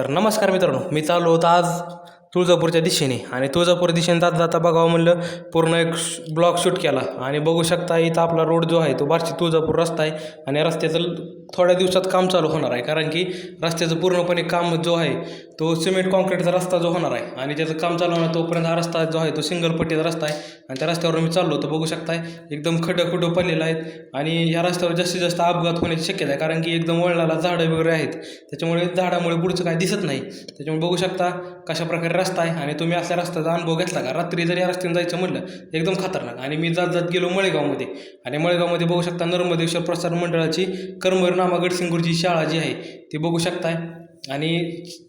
तर नमस्कार मित्रांनो मी चाललो होतो आज तुळजापूरच्या दिशेने. आणि तुळजापूर दिशेने जात जाता बघावं म्हणलं पूर्ण एक ब्लॉक शूट केला. आणि बघू शकता इथं आपला रोड जो आहे तो बार्शी तुळजापूर रस्ता आहे. आणि रस्त्याचं थोड्या दिवसात काम चालू होणार आहे. कारण की रस्त्याचं पूर्णपणे काम जो आहे तो सिमेंट कॉन्क्रीटचा रस्ता जो होणार आहे आणि त्याचं काम चालू होणार तोपर्यंत हा रस्ता जो आहे तो सिंगल पट्टीचा रस्ता आहे. आणि त्या रस्त्यावर मी चाललो तर बघू शकताय. एकदम खडं खुडं पडलेलं आहेत आणि या रस्त्यावर जास्तीत जास्त अपघात होण्याची शक्यता आहे. कारण की एकदम वळणाला झाडं वगैरे आहेत. त्याच्यामुळे झाडामुळे पुढचं काय दिसत नाही. त्याच्यामुळे बघू शकता कशा प्रकारे रस्ता आहे आणि तुम्ही असल्या रस्त्याचा अनुभव घेतला का? रात्री जर या रस्त्याने जायचं म्हटलं एकदम खतरनाक. आणि मी जात जात गेलो मळेगावमध्ये. आणि मळेगावमध्ये बघू शकता नर्मदेश्वर प्रसार मंडळाची कर्मवीर नामा गडसिंगूरची शाळा जी आहे ती बघू शकताय. आणि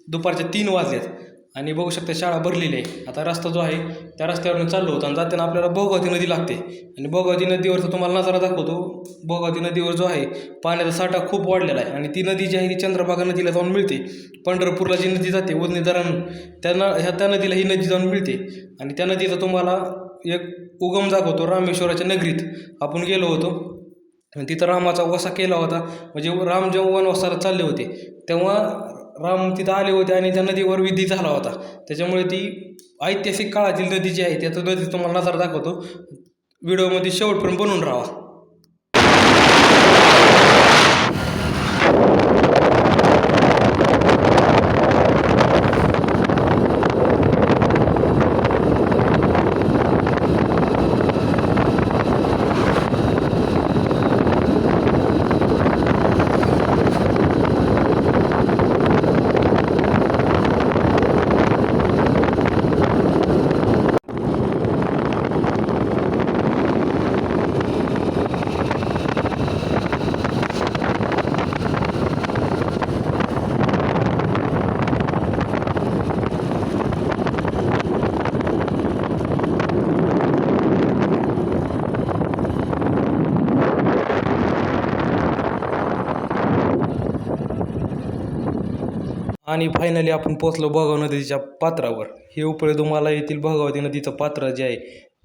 दुपारच्या तीन वाजल्यात आणि बघू शकता शाळा भरलेली आहे. आता रस्ता जो आहे त्या रस्त्यावरून चाललो होतो आणि जाताना आपल्याला भोगावती नदी लागते. आणि भोगावती नदीवरचा तुम्हाला नजारा दाखवतो. भोगावती नदीवर जो आहे पाण्याचा साठा खूप वाढलेला आहे. आणि ती नदी जी आहे ती चंद्रभागा नदीला जाऊन मिळते. पंढरपूरला जी नदी जाते उजनी धरण त्या न ह्या त्या नदीला ही नदी जाऊन मिळते. आणि त्या नदीचा तुम्हाला एक उगम दाखवतो रामेश्वराच्या नगरीत. आपण गेलो होतो आणि तिथं रामाचा वसा केला होता. म्हणजे राम जेव्हा वनवासाला चालले होते तेव्हा राम तिथं आले होते आणि त्या नदीवर विधी झाला होता. त्याच्यामुळे ती ऐतिहासिक काळातील नदी जी आहे त्याचं नदी तुम्हाला नजर दाखवतो. व्हिडिओमध्ये शेवटपर्यंत बनवून राहा. आणि फायनली आपण पोचलो भोगाव नदीच्या पात्रावर. हे उपळे तुम्हाला येथील भोगावती नदीचं पात्र जे आहे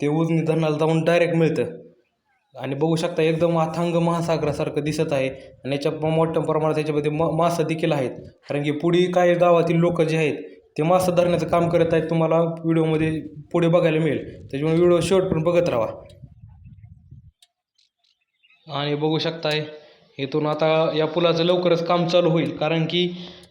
ते उजनी धरणाला जाऊन डायरेक्ट मिळतं. आणि बघू शकता एकदम अथांग महासागरासारखं दिसत आहे. आणि याच्या मोठ्या प्रमाणात त्याच्यामध्ये म मासं देखील आहेत. कारण की पुढे काही गावातील लोक जे आहेत ते मासं धरण्याचं काम करत आहेत तुम्हाला व्हिडिओमध्ये पुढे बघायला मिळेल. त्याच्यामुळे व्हिडिओ शेवटपर्यंत बघत राहा. आणि बघू शकताय इथून आता या पुलाचं लवकरच काम चालू होईल कारण की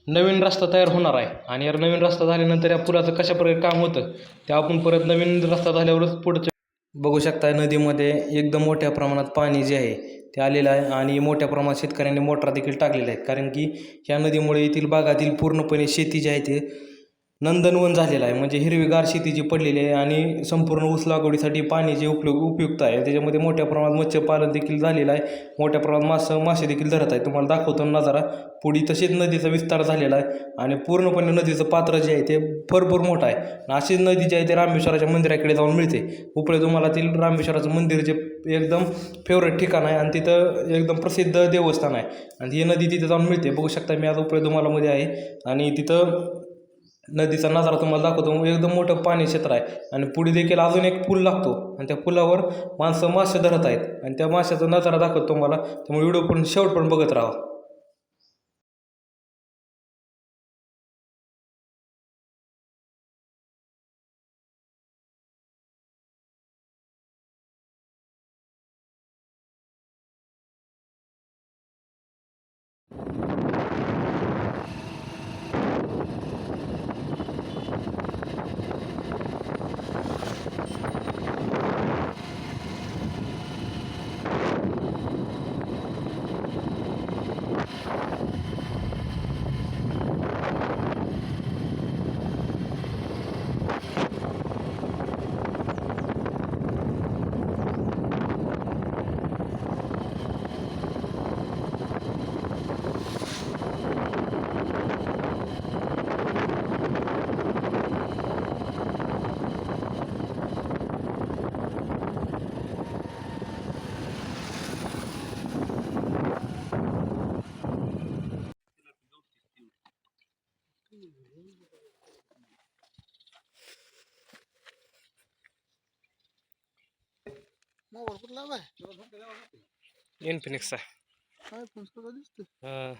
नवीन रस्ता तयार होणार आहे. आणि यार नवीन रस्ता झाल्यानंतर या पुलाचं कशाप्रकारे काम होतं ते आपण परत नवीन रस्ता झाल्यावरच पुढचं बघू शकता नदीमध्ये एकदम मोठ्या प्रमाणात पाणी जे आहे ते आलेलं आहे. आणि मोठ्या प्रमाणात शेतकऱ्यांनी मोटरा देखील टाकलेल्या आहेत. कारण की या नदीमुळे येथील भागातील पूर्णपणे शेती जी आहे ते नंदनवन झालेलं आहे. म्हणजे हिरवीगार शेती जी पडलेली आहे आणि संपूर्ण ऊस लागवडीसाठी पाणी जे उपयोग उपयुक्त आहे. त्याच्यामध्ये मोठ्या प्रमाणात मत्स्यपालन देखील झालेलं आहे. मोठ्या प्रमाणात मासं मासे देखील धरत आहे तुम्हाला दाखवतो नजारा पुढे तसेच नदीचा विस्तार झालेला आहे आणि पूर्णपणे नदीचं पात्र जे आहे ते भरपूर मोठं आहे. आणि अशीच नदी जी आहे ते रामेश्वराच्या मंदिराकडे जाऊन मिळते. उपळे तुम्हाला ते रामेश्वराचं मंदिर जे एकदम फेवरेट ठिकाण आहे आणि तिथं एकदम प्रसिद्ध देवस्थान आहे. आणि ही नदी तिथं जाऊन मिळते. बघू शकता मी आज उपळे तुम्हालामध्ये आहे. आणि तिथं नदीचा नजारा तुम्हाला दाखवतो. एकदम मोठं पाणी क्षेत्र आहे. आणि पुढे देखील अजून एक पूल लागतो. आणि त्या पुलावर माणसं मासे धरत आहेत. आणि त्या माशाचा नजारा दाखवतो तुम्हाला. त्यामुळे व्हिडिओ पण शेवट पण बघत राहा. मोबाईल कुठला आहे इन्फिनिक्सचा काय पण सुद्धा दिसते हां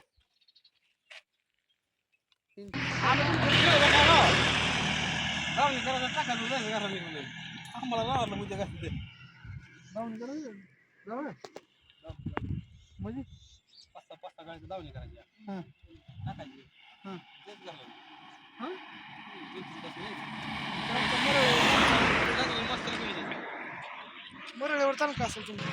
लावून करायचं लावून म्हणजे हां हां नुकसान का असेल तुमचं